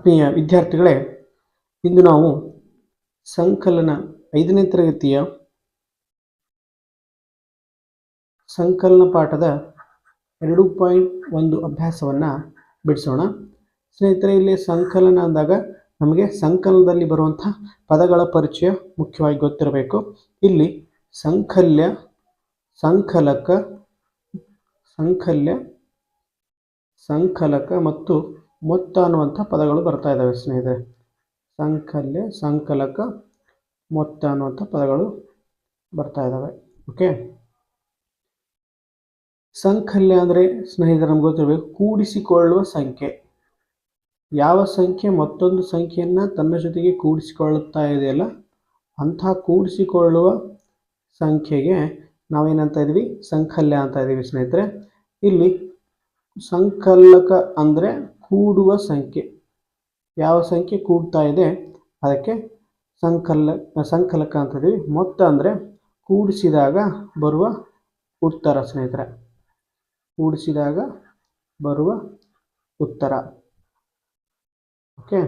ಆತ್ಮೀಯ ವಿದ್ಯಾರ್ಥಿಗಳೇ, ಇಂದು ನಾವು ಸಂಕಲನ ಐದನೇ ತರಗತಿಯ ಸಂಕಲನ ಪಾಠದ ಎರಡು ಪಾಯಿಂಟ್ ಒಂದು ಅಭ್ಯಾಸವನ್ನು ಬಿಡಿಸೋಣ. ಸ್ನೇಹಿತರೆ, ಇಲ್ಲಿ ಸಂಕಲನ ಅಂದಾಗ ನಮಗೆ ಸಂಕಲನದಲ್ಲಿ ಬರುವಂಥ ಪದಗಳ ಪರಿಚಯ ಮುಖ್ಯವಾಗಿ ಗೊತ್ತಿರಬೇಕು. ಇಲ್ಲಿ ಸಂಕಲ್ಯ, ಸಂಕಲಕ ಸಂಕಲ್ಯ, ಸಂಕಲಕ ಮತ್ತು ಮೊತ್ತ ಅನ್ನುವಂಥ ಪದಗಳು ಬರ್ತಾ ಇದ್ದಾವೆ ಸ್ನೇಹಿತರೆ. ಸಂಕಲ್ಯ, ಸಂಕಲಕ ಮೊತ್ತ ಅನ್ನುವಂಥ ಪದಗಳು ಬರ್ತಾ ಇದ್ದಾವೆ ಓಕೆ ಸಂಕಲ್ಯ ಅಂದರೆ ಸ್ನೇಹಿತರೆ ನಮ್ಗೆ ಗೊತ್ತಿರಬೇಕು, ಕೂಡಿಸಿಕೊಳ್ಳುವ ಸಂಖ್ಯೆ. ಯಾವ ಸಂಖ್ಯೆ? ಮತ್ತೊಂದು ಸಂಖ್ಯೆಯನ್ನು ತನ್ನ ಜೊತೆಗೆ ಕೂಡಿಸಿಕೊಳ್ಳುತ್ತಾ ಇದೆಯಲ್ಲ ಅಂತಹ ಕೂಡಿಸಿಕೊಳ್ಳುವ ಸಂಖ್ಯೆಗೆ ನಾವೇನಂತ ಇದ್ದೀವಿ? ಸಂಕಲ್ಯ ಅಂತ ಇದ್ದೀವಿ ಸ್ನೇಹಿತರೆ. ಇಲ್ಲಿ ಸಂಕಲಕ ಅಂದರೆ ಕೂಡುವ ಸಂಖ್ಯೆ. ಯಾವ ಸಂಖ್ಯೆ ಕೂಡ್ತಾ ಇದೆ? ಅದಕ್ಕೆ ಸಂಕಲ, ಸಂಕಲಕ ಅಂತ ಇದ್ದೀವಿ ಮೊತ್ತ ಅಂದರೆ ಕೂಡಿಸಿದಾಗ ಬರುವ ಉತ್ತರ ಸ್ನೇಹಿತರೆ. ಕೂಡಿಸಿದಾಗ ಬರುವ ಉತ್ತರ. ಓಕೆ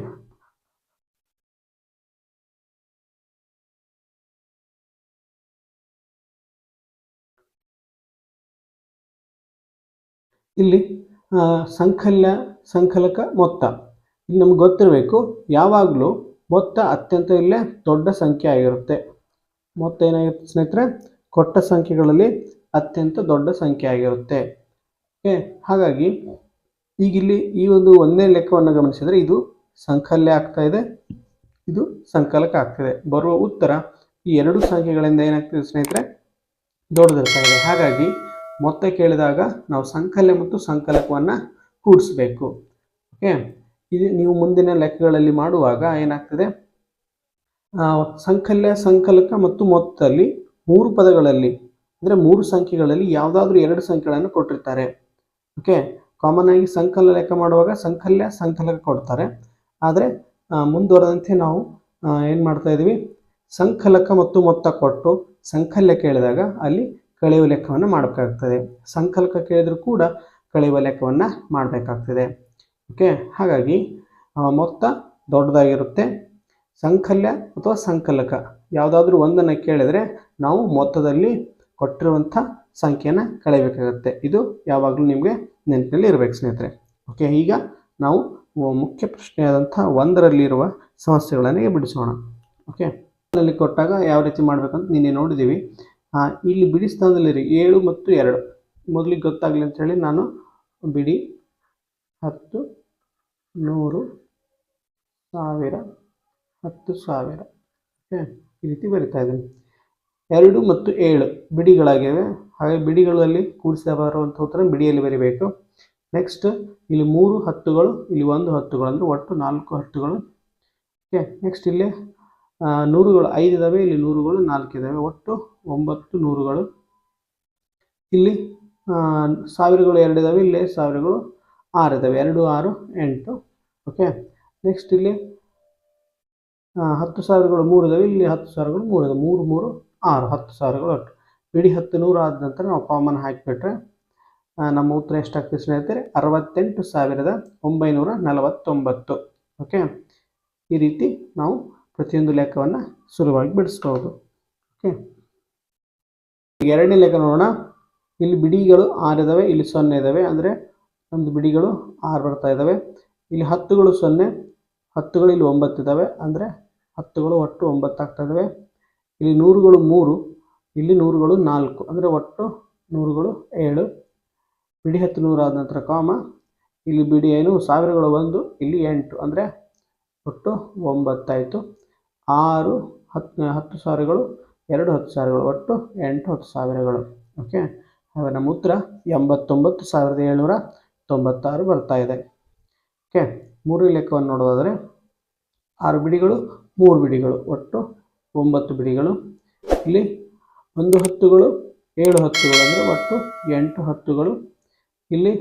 ಇಲ್ಲಿ ಸಂಕಲ್ಯ ಸಂಕಲಕ ಮೊತ್ತ. ಇಲ್ಲಿ ನಮ್ಗೆ ಗೊತ್ತಿರಬೇಕು, ಯಾವಾಗಲೂ ಮೊತ್ತ ಅತ್ಯಂತ ಇಲ್ಲೇ ದೊಡ್ಡ ಸಂಖ್ಯೆ ಆಗಿರುತ್ತೆ. ಮೊತ್ತ ಏನಾಗಿರುತ್ತೆ ಸ್ನೇಹಿತರೆ? ಕೊಟ್ಟ ಸಂಖ್ಯೆಗಳಲ್ಲಿ ಅತ್ಯಂತ ದೊಡ್ಡ ಸಂಖ್ಯೆ ಆಗಿರುತ್ತೆ. ಓಕೆ, ಹಾಗಾಗಿ ಈಗ ಇಲ್ಲಿ ಈ ಒಂದು ಒಂದೇ ಲೆಕ್ಕವನ್ನು ಗಮನಿಸಿದರೆ ಇದು ಸಂಕಲ್ಯ ಆಗ್ತಾ ಇದೆ, ಇದು ಸಂಕಲಕ ಆಗ್ತಿದೆ ಬರುವ ಉತ್ತರ, ಈ ಎರಡು ಸಂಖ್ಯೆಗಳಿಂದ ಏನಾಗ್ತಿದೆ ಸ್ನೇಹಿತರೆ? ದೊಡ್ಡದಿರ್ತಾ ಇದೆ. ಹಾಗಾಗಿ ಮೊತ್ತ ಕೇಳಿದಾಗ ನಾವು ಸಂಕಲ್ಯ ಮತ್ತು ಸಂಕಲಕವನ್ನು ಕೂಡಿಸ್ಬೇಕು. ಓಕೆ ಇದು ನೀವು ಮುಂದಿನ ಲೆಕ್ಕಗಳಲ್ಲಿ ಮಾಡುವಾಗ ಏನಾಗ್ತದೆ? ಸಂಕಲ್ಯ, ಸಂಕಲಕ ಮತ್ತು ಮೊತ್ತದಲ್ಲಿ ಮೂರು ಪದಗಳಲ್ಲಿ, ಅಂದರೆ ಮೂರು ಸಂಖ್ಯೆಗಳಲ್ಲಿ ಯಾವುದಾದ್ರೂ ಎರಡು ಸಂಖ್ಯೆಗಳನ್ನು ಕೊಟ್ಟಿರ್ತಾರೆ. ಓಕೆ ಕಾಮನ್ ಆಗಿ ಸಂಕಲ ಲೆಕ್ಕ ಮಾಡುವಾಗ ಸಂಕಲ್ಯ, ಸಂಕಲಕ ಕೊಡ್ತಾರೆ. ಆದರೆ ಮುಂದುವರೆದಂತೆ ನಾವು ಏನು ಮಾಡ್ತಾ ಇದ್ದೀವಿ ಸಂಕಲಕ ಮತ್ತು ಮೊತ್ತ ಕೊಟ್ಟು ಸಂಕಲ್ಯ ಕೇಳಿದಾಗ ಅಲ್ಲಿ ಕಳೆಯುವ ಲೆಕ್ಕವನ್ನು ಮಾಡಬೇಕಾಗ್ತದೆ. ಸಂಕಲಕ ಕೇಳಿದರೂ ಕೂಡ ಕಳೆಯುವ ಲೆಕ್ಕವನ್ನು ಮಾಡಬೇಕಾಗ್ತದೆ. ಓಕೆ ಹಾಗಾಗಿ ಮೊತ್ತ ದೊಡ್ಡದಾಗಿರುತ್ತೆ. ಸಂಕಲ್ಯ ಅಥವಾ ಸಂಕಲಕ. ಯಾವುದಾದ್ರೂ ಒಂದನ್ನು ಕೇಳಿದರೆ ನಾವು ಮೊತ್ತದಲ್ಲಿ ಕೊಟ್ಟಿರುವಂಥ ಸಂಖ್ಯೆಯನ್ನು ಕಳೆಯಬೇಕಾಗುತ್ತೆ. ಇದು ಯಾವಾಗಲೂ ನಿಮಗೆ ನೆನಪಿನಲ್ಲಿ ಇರಬೇಕು ಸ್ನೇಹಿತರೆ. ಓಕೆ ಈಗ ನಾವು ಮುಖ್ಯ ಪ್ರಶ್ನೆಯಾದಂಥ ಒಂದರಲ್ಲಿರುವ ಸಮಸ್ಯೆಗಳನ್ನೇ ಬಿಡಿಸೋಣ ಓಕೆ ಕೊಟ್ಟಾಗ ಯಾವ ರೀತಿ ಮಾಡಬೇಕಂತ ನಿನ್ನೆ ನೋಡಿದ್ದೀವಿ. ಇಲ್ಲಿ ಬಿಡಿಸ್ತಾನದಲ್ಲಿ ಏಳು ಮತ್ತು ಎರಡು. ಮೊದಲಿಗೆ ಗೊತ್ತಾಗಲಿ ಅಂತೇಳಿ ನಾನು ಬಿಡಿ. ಹತ್ತು, ನೂರು, ಸಾವಿರ, ಹತ್ತು ಸಾವಿರ. ಓಕೆ, ಈ ರೀತಿ ಬರಿತಾ ಇದ್ದೀನಿ. ಎರಡು ಮತ್ತು ಏಳು ಬಿಡಿಗಳಾಗಿವೆ ಹಾಗೆ ಬಿಡಿಗಳಲ್ಲಿ ಕೂಡಿಸಿದ ಬರುವಂಥ ಉತ್ತರ ಬಿಡಿಯಲ್ಲಿ ಬರಿಬೇಕು. ನೆಕ್ಸ್ಟ್ ಇಲ್ಲಿ ಮೂರು ಹತ್ತುಗಳು, ಇಲ್ಲಿ ಒಂದು ಹತ್ತುಗಳು, ಅಂದರೆ ಒಟ್ಟು ನಾಲ್ಕು ಹತ್ತುಗಳು. ಓಕೆ ನೆಕ್ಸ್ಟ್ ಇಲ್ಲಿ ನೂರುಗಳು ಐದು ಇದ್ದಾವೆ ಇಲ್ಲಿ ನೂರುಗಳು ನಾಲ್ಕು ಇದ್ದಾವೆ ಒಟ್ಟು ಒಂಬತ್ತು ನೂರುಗಳು. ಇಲ್ಲಿ ಸಾವಿರಗಳು ಎರಡು ಇದ್ದಾವೆ ಇಲ್ಲಿ ಸಾವಿರಗಳು ಆರು ಇದ್ದಾವೆ ಎರಡು, ಆರು, ಎಂಟು. ಓಕೆ ನೆಕ್ಸ್ಟ್ ಇಲ್ಲಿ ಹತ್ತು ಸಾವಿರಗಳು ಮೂರು ಇದಾವೆ, ಇಲ್ಲಿ ಹತ್ತು ಸಾವಿರಗಳು ಮೂರು ಇದಾವೆ. ಮೂರು ಮೂರು, ಆರು, ಹತ್ತು ಸಾವಿರಗಳು ಒಟ್ಟು. ಇಡೀ ಹತ್ತು ನೂರು ಆದ ನಂತರ ನಾವು ಕಾಮನ್ ಹಾಕಿಬಿಟ್ರೆ ನಮ್ಮ ಉತ್ತರ ಎಷ್ಟಾಗ್ತದೆ ಸ್ನೇಹಿತರೆ? ಅರವತ್ತೆಂಟು ಸಾವಿರದ ಒಂಬೈನೂರ ನಲವತ್ತೊಂಬತ್ತು. ಓಕೆ ಈ ರೀತಿ ನಾವು ಪ್ರತಿಯೊಂದು ಲೆಕ್ಕವನ್ನು ಸುಲಭವಾಗಿ ಬಿಡಿಸ್ಬೋದು. ಓಕೆ ಎರಡನೇ ಲೆಕ್ಕ ನೋಡೋಣ. ಇಲ್ಲಿ ಬಿಡಿಗಳು ಆರು ಇದ್ದಾವೆ ಇಲ್ಲಿ ಸೊನ್ನೆ ಇದ್ದಾವೆ ಅಂದರೆ ಒಂದು ಬಿಡಿಗಳು ಆರು ಬರ್ತಾ ಇದ್ದಾವೆ ಇಲ್ಲಿ ಹತ್ತುಗಳು ಸೊನ್ನೆ, ಹತ್ತುಗಳು ಇಲ್ಲಿ ಒಂಬತ್ತು ಇದ್ದಾವೆ ಅಂದರೆ ಹತ್ತುಗಳು ಒಟ್ಟು ಒಂಬತ್ತು ಆಗ್ತಾ ಇದ್ದಾವೆ ಇಲ್ಲಿ ನೂರುಗಳು ಮೂರು, ಇಲ್ಲಿ ನೂರುಗಳು ನಾಲ್ಕು. ಅಂದರೆ ಒಟ್ಟು ನೂರುಗಳು ಏಳು. ಬಿಡಿ ಹತ್ತು ನೂರು ಆದ ನಂತರ ಕಾಮ, ಇಲ್ಲಿ ಬಿಡಿ ಏನು? ಸಾವಿರಗಳು ಒಂದು, ಇಲ್ಲಿ ಎಂಟು. ಅಂದರೆ ಒಟ್ಟು ಒಂಬತ್ತಾಯಿತು ಆರು, ಹತ್ತು ಹತ್ತು ಸಾವಿರಗಳು, ಎರಡು ಹತ್ತು ಸಾವಿರಗಳು, ಒಟ್ಟು ಎಂಟು, ಹತ್ತು ಸಾವಿರಗಳು. ಓಕೆ ನಮ್ಮ ಉತ್ತರ ಎಂಬತ್ತೊಂಬತ್ತು ಸಾವಿರದ ಏಳ್ನೂರ ತೊಂಬತ್ತಾರು ಬರ್ತಾ ಇದೆ. ಓಕೆ, ಮೂರನೇ ಲೆಕ್ಕವನ್ನು ನೋಡೋದಾದರೆ ಆರು ಬಿಡಿಗಳು, ಮೂರು ಬಿಡಿಗಳು, ಒಟ್ಟು ಒಂಬತ್ತು ಬಿಡಿಗಳು. ಇಲ್ಲಿ ಒಂದು ಹತ್ತುಗಳು, ಏಳು ಹತ್ತುಗಳು ಅಂದರೆ ಒಟ್ಟು ಎಂಟು ಹತ್ತುಗಳು. ಇಲ್ಲಿ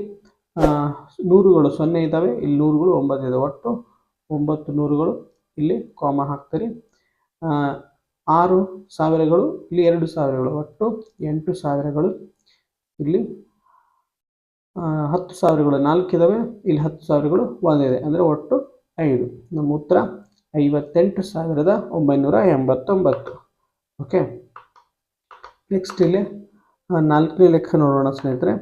ನೂರುಗಳು ಸೊನ್ನೆ ಇದ್ದಾವೆ ಇಲ್ಲಿ ನೂರುಗಳು ಒಂಬತ್ತು ಇದೆ ಒಟ್ಟು ಒಂಬತ್ತು ನೂರುಗಳು ಇಲ್ಲಿ ಕಾಮ ಹಾಕ್ತಾರೆ. ಆರು ಸಾವಿರಗಳು, ಇಲ್ಲಿ ಎರಡು ಸಾವಿರಗಳು, ಒಟ್ಟು ಎಂಟು ಸಾವಿರಗಳು. ಇಲ್ಲಿ ಹತ್ತು ಸಾವಿರಗಳು ನಾಲ್ಕು ಇದ್ದಾವೆ ಇಲ್ಲಿ ಹತ್ತು ಸಾವಿರಗಳು ಒಂದಿದೆ ಅಂದರೆ ಒಟ್ಟು ಐದು. ನಮ್ಮ ಉತ್ತರ, ಐವತ್ತೆಂಟು ಸಾವಿರದ ಒಂಬೈನೂರ ಎಂಬತ್ತೊಂಬತ್ತು. ಓಕೆ ನೆಕ್ಸ್ಟ್ ಇಲ್ಲಿ ನಾಲ್ಕನೇ ಲೆಕ್ಕ ನೋಡೋಣ ಸ್ನೇಹಿತರೆ.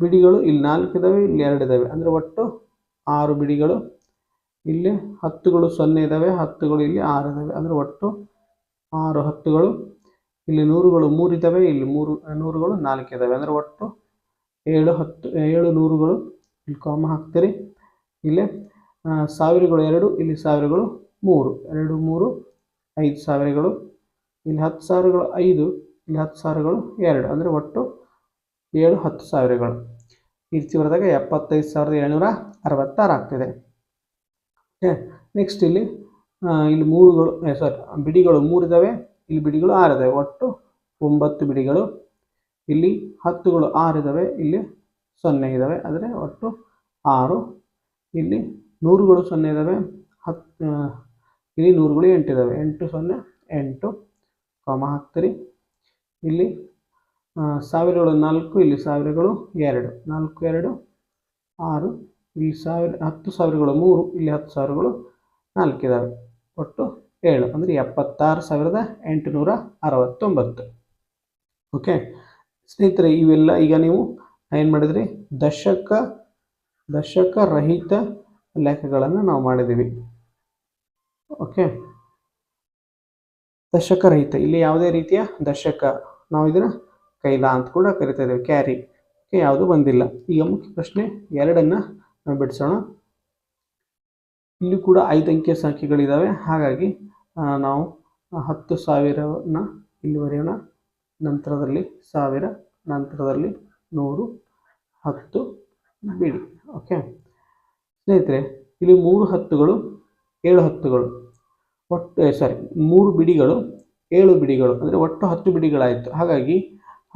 ಬಿಡಿಗಳು ಇಲ್ಲಿ ನಾಲ್ಕು ಇದ್ದಾವೆ ಇಲ್ಲಿ ಎರಡು ಇದ್ದಾವೆ ಅಂದರೆ ಒಟ್ಟು ಆರು ಬಿಡಿಗಳು. ಇಲ್ಲಿ ಹತ್ತುಗಳು ಸೊನ್ನೆ ಇದ್ದಾವೆ ಹತ್ತುಗಳು ಇಲ್ಲಿ ಆರು ಇದ್ದಾವೆ ಅಂದರೆ ಒಟ್ಟು ಆರು ಹತ್ತುಗಳು ಇಲ್ಲಿ ನೂರುಗಳು ಮೂರು ಇದ್ದಾವೆ ಇಲ್ಲಿ ಮೂರು ನೂರುಗಳು ನಾಲ್ಕು ಇದ್ದಾವೆ ಅಂದರೆ ಒಟ್ಟು ಏಳು ಹತ್ತು, ಏಳು ನೂರುಗಳು ಇಲ್ಲಿ ಕಾಮ ಹಾಕ್ತೀರಿ. ಇಲ್ಲಿ ಸಾವಿರಗಳು ಎರಡು, ಇಲ್ಲಿ ಸಾವಿರಗಳು ಮೂರು. ಎರಡು, ಮೂರು, ಐದು ಸಾವಿರಗಳು. ಇಲ್ಲಿ ಹತ್ತು ಸಾವಿರಗಳು ಐದು, ಇಲ್ಲಿ ಹತ್ತು ಸಾವಿರಗಳು ಎರಡು. ಅಂದರೆ ಒಟ್ಟು ಏಳು ಹತ್ತು ಸಾವಿರಗಳು. ಈ ರೀತಿ ಬರೆದಾಗ ಎಪ್ಪತ್ತೈದು ಸಾವಿರದ ಏಳ್ನೂರ ಅರವತ್ತಾರು ಆಗ್ತಿದೆ. ನೆಕ್ಸ್ಟ್ ಇಲ್ಲಿ ಇಲ್ಲಿ ಮೂರುಗಳು ಸಾರಿ ಬಿಡಿಗಳು ಮೂರಿದ್ದಾವೆ ಇಲ್ಲಿ ಬಿಡಿಗಳು ಆರಿದ್ದಾವೆ ಒಟ್ಟು ಒಂಬತ್ತು ಬಿಡಿಗಳು. ಇಲ್ಲಿ ಹತ್ತುಗಳು ಆರಿದ್ದಾವೆ ಇಲ್ಲಿ ಸೊನ್ನೆ ಇದ್ದಾವೆ ಅಂದರೆ ಒಟ್ಟು ಆರು. ಇಲ್ಲಿ ನೂರುಗಳು ಸೊನ್ನೆ ಇದ್ದಾವೆ ಹತ್ತು ಇಲ್ಲಿ ನೂರುಗಳು ಎಂಟಿದ್ದಾವೆ ಎಂಟು ಸೊನ್ನೆ, ಎಂಟು ಕಾಮ ಹಾಕ್ತೀರಿ ಇಲ್ಲಿ ಸಾವಿರಗಳು ನಾಲ್ಕು, ಇಲ್ಲಿ ಸಾವಿರಗಳು ಎರಡು. ನಾಲ್ಕು, ಎರಡು, ಆರು. ಇಲ್ಲಿ ಸಾವಿರ ಹತ್ತು ಸಾವಿರಗಳು ಮೂರು. ಇಲ್ಲಿ ಹತ್ತು ಸಾವಿರಗಳು ನಾಲ್ಕು ಇದ್ದಾವೆ ಒಟ್ಟು ಏಳು ಅಂದರೆ ಎಪ್ಪತ್ತಾರು ಸಾವಿರದ ಎಂಟುನೂರ ಅರವತ್ತೊಂಬತ್ತು. ಓಕೆ ಸ್ನೇಹಿತರೆ, ಇವೆಲ್ಲ ಈಗ ನೀವು ಏನು ಮಾಡಿದ್ರಿ? ದಶಕ ದಶಕ ರಹಿತ ಲೆಕ್ಕಗಳನ್ನು ನಾವು ಮಾಡಿದ್ದೀವಿ. ಓಕೆ ದಶಕ ರಹಿತ ಇಲ್ಲಿ ಯಾವುದೇ ರೀತಿಯ ದಶಕ ನಾವು ಇದನ್ನು ಕೈಲ ಅಂತ ಕೂಡ ಕರಿತಾ ಇದ್ದೇವೆ. ಕ್ಯಾರಿ ಓಕೆ ಯಾವುದು ಬಂದಿಲ್ಲ. ಈಗ ಮುಖ್ಯ ಪ್ರಶ್ನೆ ಎರಡನ್ನು ನಾವು ಬಿಡಿಸೋಣ. ಇಲ್ಲಿ ಕೂಡ ಐದು ಅಂಕಿಯ ಸಂಖ್ಯೆಗಳಿದ್ದಾವೆ ಹಾಗಾಗಿ ನಾವು ಹತ್ತು ಸಾವಿರವನ್ನು ಇಲ್ಲಿ ಬರೆಯೋಣ ನಂತರದಲ್ಲಿ, ಸಾವಿರ ನಂತರದಲ್ಲಿ ನೂರು ಹತ್ತು ಬಿಡಿ. ಓಕೆ ಸ್ನೇಹಿತರೆ, ಇಲ್ಲಿ ಮೂರು ಹತ್ತುಗಳು, ಏಳು ಹತ್ತುಗಳು. ಒಟ್ಟು ಸಾರಿ ಮೂರು ಬಿಡಿಗಳು, ಏಳು ಬಿಡಿಗಳು. ಅಂದರೆ ಒಟ್ಟು ಹತ್ತು ಬಿಡಿಗಳಾಯಿತು. ಹಾಗಾಗಿ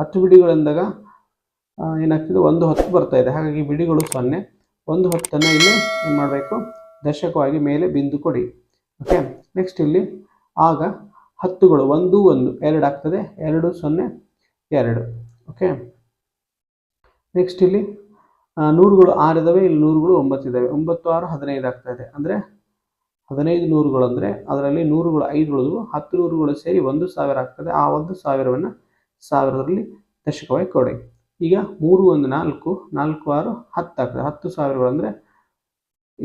ಹತ್ತು ಬಿಡಿಗಳೆಂದಾಗ ಏನಾಗ್ತದೆ? ಒಂದು ಹತ್ತು ಬರ್ತಾ ಇದೆ. ಹಾಗಾಗಿ ಬಿಡಿಗಳು ಸೊನ್ನೆ. ಒಂದು ಹತ್ತನ್ನು ಇಲ್ಲಿ ಏನು ಮಾಡಬೇಕು? ದಶಕವಾಗಿ ಮೇಲೆ ಬಿಂದು ಕೊಡಿ. ಓಕೆ ನೆಕ್ಸ್ಟ್ ಇಲ್ಲಿ, ಆಗ ಹತ್ತುಗಳು, ಒಂದು ಒಂದು, ಎರಡು ಆಗ್ತದೆ. ಎರಡು, ಸೊನ್ನೆ, ಎರಡು. ಓಕೆ ನೆಕ್ಸ್ಟ್ ಇಲ್ಲಿ ನೂರುಗಳು ಆರು ಇದ್ದಾವೆ ಇಲ್ಲಿ ನೂರುಗಳು ಒಂಬತ್ತು ಇದ್ದಾವೆ ಒಂಬತ್ತು ಆರು ಹದಿನೈದು ಆಗ್ತಾ ಇದೆ. ಅಂದರೆ ಹದಿನೈದು ನೂರುಗಳು ಅಂದರೆ ಅದರಲ್ಲಿ ನೂರುಗಳು ಐದು ಉಳಿದು ಹತ್ತು ನೂರುಗಳು ಸೇರಿ ಒಂದು ಸಾವಿರ ಆಗ್ತದೆ. ಆ ಒಂದು ಸಾವಿರವನ್ನು ಸಾವಿರದಲ್ಲಿ ದಶಕವಾಗಿ ಕೊಡಿ. ಈಗ ಮೂರು ಒಂದು ನಾಲ್ಕು ನಾಲ್ಕು ಆರು ಹತ್ತು ಆಗ್ತದೆ. ಹತ್ತು ಸಾವಿರಗಳು ಅಂದರೆ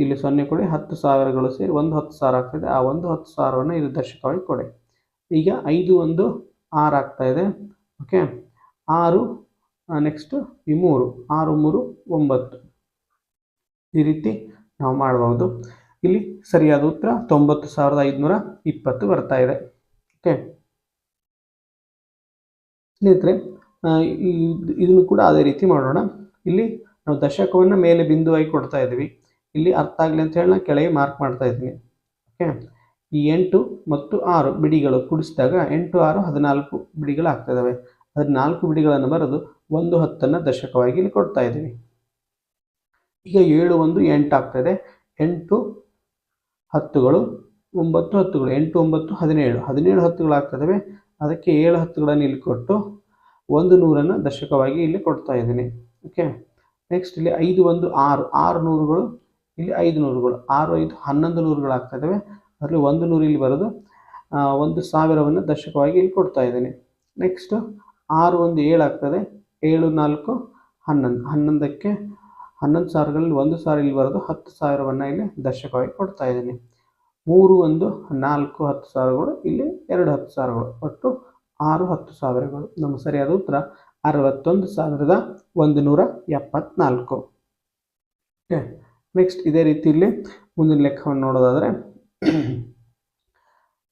ಇಲ್ಲಿ ಸೊನ್ನೆ ಕೊಡಿ, ಹತ್ತು ಸಾವಿರಗಳು ಸೇರಿ ಒಂದು ಹತ್ತು ಸಾವಿರ ಆಗ್ತದೆ. ಆ ಒಂದು ಹತ್ತು ಸಾವಿರವನ್ನು ಇದು ದರ್ಶಕವಾಗಿ ಕೊಡಿ. ಈಗ ಐದು ಒಂದು ಆರು ಆಗ್ತಾ ಇದೆ. ಓಕೆ ಆರು ನೆಕ್ಸ್ಟ್ ಈ ಮೂರು. ಆರು, ಮೂರು, ಒಂಬತ್ತು. ಈ ರೀತಿ ನಾವು ಮಾಡಬಹುದು. ಇಲ್ಲಿ ಸರಿಯಾದ ಉತ್ತರ ತೊಂಬತ್ತು ಸಾವಿರದ ಐದುನೂರ ಇಪ್ಪತ್ತು ಬರ್ತಾ ಇದೆ. ಓಕೆ ಸ್ನೇಹಿತರೆ ಇದನ್ನು ಕೂಡ ಅದೇ ರೀತಿ ಮಾಡೋಣ. ಇಲ್ಲಿ ನಾವು ದಶಕವನ್ನು ಮೇಲೆ ಬಿಂದುವಾಗಿ ಕೊಡ್ತಾ ಇದ್ದೀವಿ. ಇಲ್ಲಿ ಅರ್ಥ ಆಗಲಿ ಅಂತ ಹೇಳಿ ನಾನು ಕೆಳಗೆ ಮಾರ್ಕ್ ಮಾಡ್ತಾ ಇದ್ದೀನಿ. ಓಕೆ ಈ ಎಂಟು ಮತ್ತು ಆರು ಬಿಡಿಗಳು ಕೂಡಿಸಿದಾಗ ಎಂಟು, ಆರು, ಹದಿನಾಲ್ಕು ಬಿಡಿಗಳು ಆಗ್ತಾಯಿದ್ದಾವೆ ಹದಿನಾಲ್ಕು ಬಿಡಿಗಳನ್ನು ಬರೆದು ಒಂದು ಹತ್ತನ್ನು ದಶಕವಾಗಿ ಇಲ್ಲಿ ಕೊಡ್ತಾ ಇದ್ದೀವಿ ಈಗ ಏಳು, ಒಂದು, ಎಂಟು ಆಗ್ತದೆ ಎಂಟು ಹತ್ತುಗಳು, ಒಂಬತ್ತು ಹತ್ತುಗಳು, ಎಂಟು, ಒಂಬತ್ತು, ಹದಿನೇಳು. ಹದಿನೇಳು ಹತ್ತುಗಳು ಆಗ್ತದವೆ ಅದಕ್ಕೆ ಏಳು ಹತ್ತುಗಳನ್ನು ಇಲ್ಲಿ ಕೊಟ್ಟು ಒಂದು ನೂರನ್ನು ದಶಕವಾಗಿ ಇಲ್ಲಿ ಕೊಡ್ತಾ ಇದ್ದೀನಿ. ಓಕೆ ನೆಕ್ಸ್ಟ್ ಇಲ್ಲಿ ಐದು, ಒಂದು, ಆರು. ಆರು ನೂರುಗಳು ಇಲ್ಲಿ ಐದು ನೂರುಗಳು, ಆರು, ಐದು, ಹನ್ನೊಂದು ನೂರುಗಳು ಆಗ್ತಾ ಇದ್ದಾವೆ. ಅದರಲ್ಲಿ ಒಂದು ನೂರು ಇಲ್ಲಿ ಬರೋದು. ಒಂದು ಸಾವಿರವನ್ನು ದಶಕವಾಗಿ ಇಲ್ಲಿ ಕೊಡ್ತಾ ಇದ್ದೇನೆ. ನೆಕ್ಸ್ಟ್ ಆರು ಒಂದು ಏಳು ಆಗ್ತದೆ ಏಳು, ನಾಲ್ಕು, ಹನ್ನೊಂದು. ಹನ್ನೊಂದಕ್ಕೆ, ಹನ್ನೊಂದು ಸಾವಿರಗಳಲ್ಲಿ ಒಂದು ಸಾವಿರ ಇಲ್ಲಿ ಬರೋದು. ಹತ್ತು ಸಾವಿರವನ್ನು ಇಲ್ಲಿ ದಶಕವಾಗಿ ಕೊಡ್ತಾ ಇದ್ದೀನಿ. ಮೂರು, ಒಂದು, ನಾಲ್ಕು, ಹತ್ತು ಸಾವಿರಗಳು, ಇಲ್ಲಿ ಎರಡು ಹತ್ತು ಸಾವಿರಗಳು. ಒಟ್ಟು ಆರು ಹತ್ತು ಸಾವಿರಗಳು. ನಮ್ಮ ಸರಿಯಾದ ಉತ್ತರ, ಅರವತ್ತೊಂದು ಸಾವಿರದ ಒಂದು ನೂರ ಎಪ್ಪತ್ನಾಲ್ಕು. ಓಕೆ ನೆಕ್ಸ್ಟ್ ಇದೇ ರೀತಿ ಇಲ್ಲಿ ಮುಂದಿನ ಲೆಕ್ಕವನ್ನು ನೋಡೋದಾದರೆ,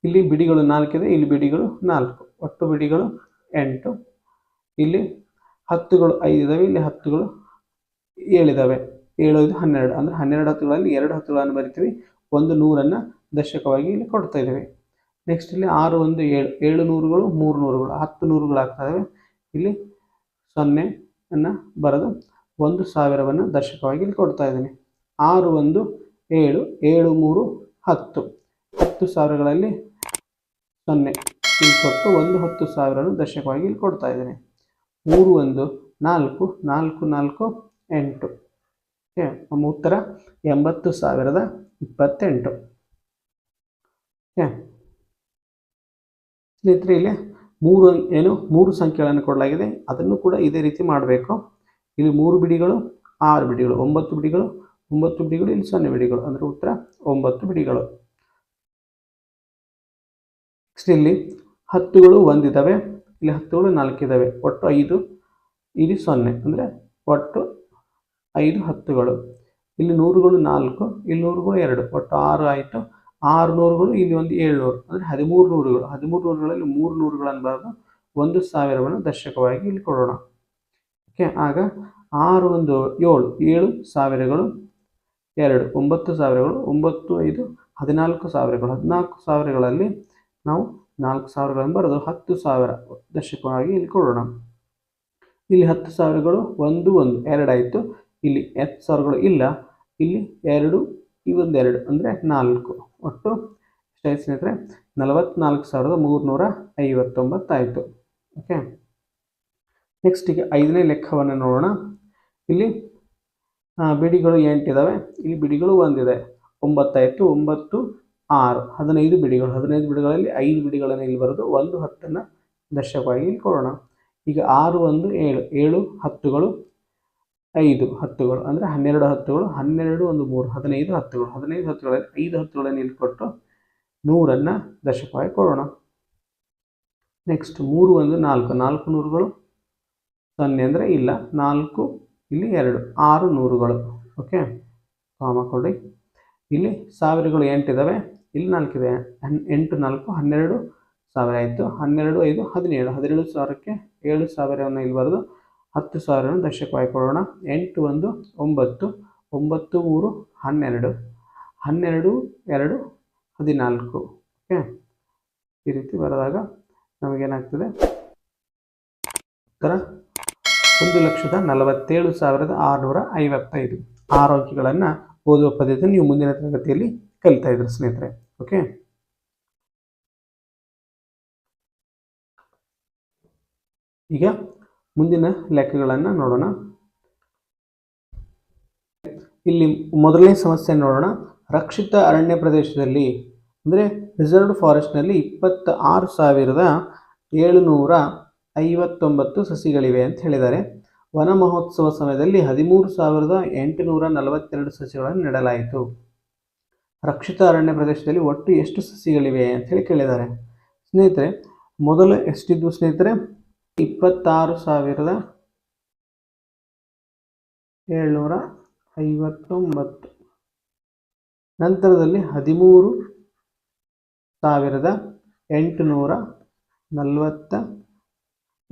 ಇಲ್ಲಿ ಬಿಡಿಗಳು ನಾಲ್ಕಿದೆ ಇಲ್ಲಿ ಬಿಡಿಗಳು ನಾಲ್ಕು. ಒಟ್ಟು ಬಿಡಿಗಳು ಎಂಟು. ಇಲ್ಲಿ ಹತ್ತುಗಳು ಐದು ಇದಾವೆ, ಇಲ್ಲಿ ಹತ್ತುಗಳು ಏಳಿದಾವೆ ಏಳು ಐದು ಹನ್ನೆರಡು. ಅಂದರೆ ಹನ್ನೆರಡು ಹತ್ತುಗಳಲ್ಲಿ ಎರಡು ಹತ್ತುಗಳನ್ನು ಬರಿತೀವಿ. ಒಂದು ನೂರನ್ನು ದಶಕವಾಗಿ ಇಲ್ಲಿ ಕೊಡ್ತಾ ಇದ್ದೀವಿ. ನೆಕ್ಸ್ಟ್ ಇಲ್ಲಿ ಆರು ಒಂದು ಏಳು. ಏಳು ನೂರುಗಳು, ಮೂರು ನೂರುಗಳು, ಹತ್ತು ನೂರುಗಳಾಗ್ತವೆ ಇಲ್ಲಿ ಸೊನ್ನೆ ಸೊನ್ನೆಯನ್ನು ಬರೆದು ಒಂದು ಸಾವಿರವನ್ನು ದಶಕವಾಗಿ ಇಲ್ಲಿ ಕೊಡ್ತಾ ಇದ್ದೀನಿ. ಆರು ಒಂದು, ಏಳು ಏಳು ಮೂರು, ಹತ್ತು. ಹತ್ತು ಸಾವಿರಗಳಲ್ಲಿ ಸೊನ್ನೆ. ಇಲ್ಲಿ ಕೊಟ್ಟು ಒಂದು ಹತ್ತು ಸಾವಿರನು ದಶಕವಾಗಿ ಇಲ್ಲಿ ಕೊಡ್ತಾ ಇದ್ದೇನೆ. ಮೂರು ಒಂದು, ನಾಲ್ಕು ನಾಲ್ಕು ನಾಲ್ಕು, ಎಂಟು. ಓಕೆ ನಮ್ಮ ಉತ್ತರ ಎಂಬತ್ತು ಸಾವಿರದ ಇಪ್ಪತ್ತೆಂಟು. ಓಕೆ ಸ್ನೇಹಿತರೆ, ಇಲ್ಲಿ ಮೂರು ಏನು, ಮೂರು ಸಂಖ್ಯೆಗಳನ್ನು ಕೊಡಲಾಗಿದೆ. ಅದನ್ನು ಕೂಡ ಇದೇ ರೀತಿ ಮಾಡಬೇಕು. ಇಲ್ಲಿ ಮೂರು ಬಿಡಿಗಳು, ಆರು ಬಿಡಿಗಳು, ಒಂಬತ್ತು ಬಿಡಿಗಳು ಒಂಬತ್ತು ಬಿಡಿಗಳು ಇಲ್ಲಿ ಸೊನ್ನೆ ಬಿಡಿಗಳು, ಅಂದರೆ ಉತ್ತರ ಒಂಬತ್ತು ಬಿಡಿಗಳು. ನೆಕ್ಸ್ಟ್ ಇಲ್ಲಿ ಹತ್ತುಗಳು ಒಂದಿದ್ದಾವೆ ಇಲ್ಲಿ ಹತ್ತುಗಳು ನಾಲ್ಕಿದ್ದಾವೆ ಒಟ್ಟು ಐದು, ಇಲ್ಲಿ ಸೊನ್ನೆ, ಅಂದರೆ ಒಟ್ಟು ಐದು ಹತ್ತುಗಳು. ಇಲ್ಲಿ ನೂರುಗಳು ನಾಲ್ಕು, ಇಲ್ಲಿ ನೂರುಗಳು ಎರಡು. ಒಟ್ಟು ಆರು ಆಯಿತು, ಆರು ನೂರುಗಳು, ಇಲ್ಲಿ ಒಂದು ಏಳ್ನೂರು, ಅಂದರೆ ಹದಿಮೂರು ನೂರುಗಳು. ಹದಿಮೂರು ನೂರುಗಳಲ್ಲಿ ಮೂರು ನೂರುಗಳನ್ನು ಬರೆದು ಒಂದು ಸಾವಿರವನ್ನು ದರ್ಶಕವಾಗಿ ಇಲ್ಲಿ ಕೊಡೋಣ. ಓಕೆ ಆಗ ಆರು ಒಂದು ಏಳು ಏಳು ಸಾವಿರಗಳು ಎರಡು, ಒಂಬತ್ತು ಸಾವಿರಗಳು, ಒಂಬತ್ತು, ಐದು, ಹದಿನಾಲ್ಕು ಸಾವಿರಗಳು. ಹದಿನಾಲ್ಕು ಸಾವಿರಗಳಲ್ಲಿ ನಾವು ನಾಲ್ಕು ಸಾವಿರಗಳನ್ನು ಬರೆದು ಹತ್ತು ಸಾವಿರ ದಶಕವಾಗಿ ಇಲ್ಲಿ ಕೊಡೋಣ. ಇಲ್ಲಿ ಹತ್ತು ಸಾವಿರಗಳು, ಒಂದು ಒಂದು ಎರಡಾಯಿತು ಇಲ್ಲಿ ಹತ್ತು ಸಾವಿರಗಳು ಇಲ್ಲ, ಇಲ್ಲಿ ಎರಡು, ಈ ಒಂದು ಎರಡು ಅಂದರೆ ನಾಲ್ಕು. ಒಟ್ಟು ಎಷ್ಟಾಯ್ತು ಸ್ನೇಹಿತರೆ? ನಲವತ್ನಾಲ್ಕು ಸಾವಿರದ ಮೂರುನೂರ ಐವತ್ತೊಂಬತ್ತಾಯಿತು ಓಕೆ ನೆಕ್ಸ್ಟ್ ಈಗ ಐದನೇ ಲೆಕ್ಕವನ್ನು ನೋಡೋಣ. ಇಲ್ಲಿ ಬಿಡಿಗಳು ಎಂಟಿದ್ದಾವೆ ಇಲ್ಲಿ ಬಿಡಿಗಳು ಒಂದಿದೆ. ಒಂಬತ್ತಾಯಿತು ಒಂಬತ್ತು, ಆರು, ಹದಿನೈದು ಬಿಡಿಗಳು. ಹದಿನೈದು ಬಿಡಿಗಳಲ್ಲಿ ಐದು ಬಿಡಿಗಳನ್ನು ಇಲ್ಲಿ ಬರೆದು ಒಂದು ಹತ್ತನ್ನು ದಶಕವಾಗಿ ಇಲ್ಲಿ ಕೊಡೋಣ. ಈಗ ಆರು ಒಂದು ಏಳು. ಏಳು ಹತ್ತುಗಳು, ಐದು ಹತ್ತುಗಳು. ಅಂದರೆ ಹನ್ನೆರಡು ಹತ್ತುಗಳು, ಹನ್ನೆರಡು ಒಂದು ಮೂರು, ಹದಿನೈದು ಹತ್ತುಗಳು. ಹದಿನೈದು ಹತ್ತುಗಳಲ್ಲಿ ಐದು ಹತ್ತುಗಳನ್ನು ಇಲ್ಲಿ ಕೊಟ್ಟು ನೂರನ್ನು ದಶಕವಾಗಿ ಕೊಡೋಣ. ನೆಕ್ಸ್ಟ್ ಮೂರು ಒಂದು ನಾಲ್ಕು. ನಾಲ್ಕು ನೂರುಗಳು ಸೊನ್ನೆ ಅಂದರೆ ಇಲ್ಲ. ನಾಲ್ಕು ಇಲ್ಲಿ ಎರಡು, ಆರು ನೂರುಗಳು. ಓಕೆ ಕಾಮ ಕೊಡಿ. ಇಲ್ಲಿ ಸಾವಿರಗಳು ಎಂಟಿದ್ದಾವೆ ಇಲ್ಲಿ ನಾಲ್ಕಿದೆ ಹನ್, ಎಂಟು, ನಾಲ್ಕು, ಹನ್ನೆರಡು ಸಾವಿರ ಆಯಿತು. ಹನ್ನೆರಡು, ಐದು, ಹದಿನೇಳು. ಹದಿನೇಳು ಸಾವಿರಕ್ಕೆ ಏಳು ಸಾವಿರವನ್ನು ಇಲ್ಲಿ ಬರೆದು ಹತ್ತು ಸಾವಿರವನ್ನು ದಶಕವಾಗಿ ಕೊಡೋಣ. ಎಂಟು, ಒಂದು, ಒಂಬತ್ತು ಒಂಬತ್ತು, ಮೂರು, ಹನ್ನೆರಡು. ಹನ್ನೆರಡು, ಎರಡು, ಹದಿನಾಲ್ಕು. ಓಕೆ ಈ ರೀತಿ ಬರೆದಾಗ ನಮಗೇನಾಗ್ತದೆ? ಉತ್ತರ? ಒಂದು ಲಕ್ಷದ ನಲವತ್ತೇಳು ಸಾವಿರದ ಆರುನೂರ ಐವತ್ತೈದು. ಆರೋಗ್ಯಗಳನ್ನು ಓದುವ ಪದ್ಧತಿ ನೀವು ಮುಂದಿನ ತರಗತಿಯಲ್ಲಿ ಕಲಿತಾ ಇದ್ರಿ ಸ್ನೇಹಿತರೆ. ಓಕೆ ಈಗ ಮುಂದಿನ ಲೆಕ್ಕಗಳನ್ನು ನೋಡೋಣ. ಇಲ್ಲಿ ಮೊದಲನೇ ಸಮಸ್ಯೆ ನೋಡೋಣ. ರಕ್ಷಿತ ಅರಣ್ಯ ಪ್ರದೇಶದಲ್ಲಿ, ಅಂದರೆ ರಿಸರ್ವ್ಡ್ ಫಾರೆಸ್ಟ್ನಲ್ಲಿ ಇಪ್ಪತ್ತ ಆರು ಸಾವಿರದ ಏಳುನೂರ ಐವತ್ತೊಂಬತ್ತು ಸಸಿಗಳಿವೆ ಅಂತ ಹೇಳಿದ್ದಾರೆ. ವನ ಮಹೋತ್ಸವ ಸಮಯದಲ್ಲಿ ಹದಿಮೂರು ಸಾವಿರದ ಎಂಟುನೂರ ನಲವತ್ತೆರಡು ಸಸಿಗಳನ್ನು ನೆಡಲಾಯಿತು. ರಕ್ಷಿತ ಅರಣ್ಯ ಪ್ರದೇಶದಲ್ಲಿ ಒಟ್ಟು ಎಷ್ಟು ಸಸಿಗಳಿವೆ ಅಂತ ಹೇಳಿ ಕೇಳಿದ್ದಾರೆ. ಸ್ನೇಹಿತರೆ, ಮೊದಲು ಎಷ್ಟಿದ್ವು ಸ್ನೇಹಿತರೆ? ಇಪ್ಪತ್ತಾರು ಸಾವಿರದ ಏಳ್ನೂರ ಐವತ್ತೊಂಬತ್ತು. ನಂತರದಲ್ಲಿ ಹದಿಮೂರು ಸಾವಿರದ ಎಂಟುನೂರ ನಲವತ್ತ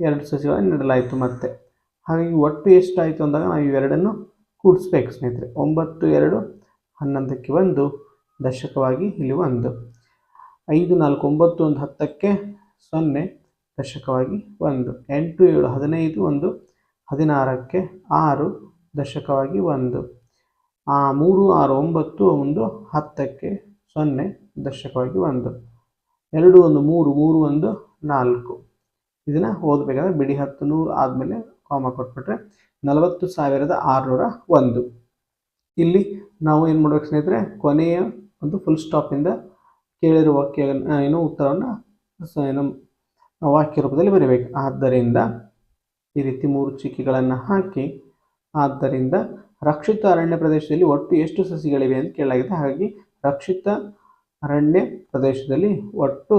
ಎರಡು ಸಸಿಗಳನ್ನು ನೀಡಲಾಯಿತು ಮತ್ತೆ. ಹಾಗಾಗಿ ಒಟ್ಟು ಎಷ್ಟಾಯಿತು ಅಂದಾಗ ನಾವು ಇವೆರಡನ್ನು ಕೂಡಿಸ್ಬೇಕು ಸ್ನೇಹಿತರೆ. ಒಂಬತ್ತು, ಎರಡು, ಹನ್ನೊಂದಕ್ಕೆ ಒಂದು, ದಶಕವಾಗಿ ಇಲ್ಲಿ ಒಂದು. ಐದು, ನಾಲ್ಕು, ಒಂಬತ್ತು, ಒಂದು, ಹತ್ತಕ್ಕೆ ಸೊನ್ನೆ, ದಶಕವಾಗಿ ಒಂದು. ಎಂಟು, ಏಳು, ಹದಿನೈದು, ಒಂದು, ಹದಿನಾರಕ್ಕೆ ಆರು, ದಶಕವಾಗಿ ಒಂದು. ಆ, ಮೂರು, ಆರು, ಒಂಬತ್ತು, ಒಂದು, ಹತ್ತಕ್ಕೆ ಸೊನ್ನೆ, ದಶಕವಾಗಿ ಒಂದು. ಎರಡು, ಒಂದು, ಮೂರು ಮೂರು, ಒಂದು, ನಾಲ್ಕು. ಇದನ್ನು ಓದಬೇಕಾದ್ರೆ ಬಿಡಿ ಹತ್ತು ನೂರು ಆದಮೇಲೆ ಕಾಮ ಕೊಟ್ಬಿಟ್ರೆ ನಲವತ್ತು ಸಾವಿರದ ಆರುನೂರ ಒಂದು. ಇಲ್ಲಿ ನಾವು ಏನು ಮಾಡ್ಬೇಕು ಸ್ನೇಹಿತರೆ, ಕೊನೆಯ ಒಂದು ಫುಲ್ ಸ್ಟಾಪಿಂದ ಕೇಳಿರುವ ವಾಕ್ಯ ಏನು ಉತ್ತರವನ್ನು ಏನು ವಾಕ್ಯ ರೂಪದಲ್ಲಿ ಬರೀಬೇಕು. ಆದ್ದರಿಂದ ಈ ರೀತಿ ಮೂರು ಚಿಕ್ಕಿಗಳನ್ನು ಹಾಕಿ, ಆದ್ದರಿಂದ ರಕ್ಷಿತ ಅರಣ್ಯ ಪ್ರದೇಶದಲ್ಲಿ ಒಟ್ಟು ಎಷ್ಟು ಸಸಿಗಳಿವೆ ಅಂತ ಕೇಳಲಾಗಿದೆ. ಹಾಗಾಗಿ ರಕ್ಷಿತ ಅರಣ್ಯ ಪ್ರದೇಶದಲ್ಲಿ ಒಟ್ಟು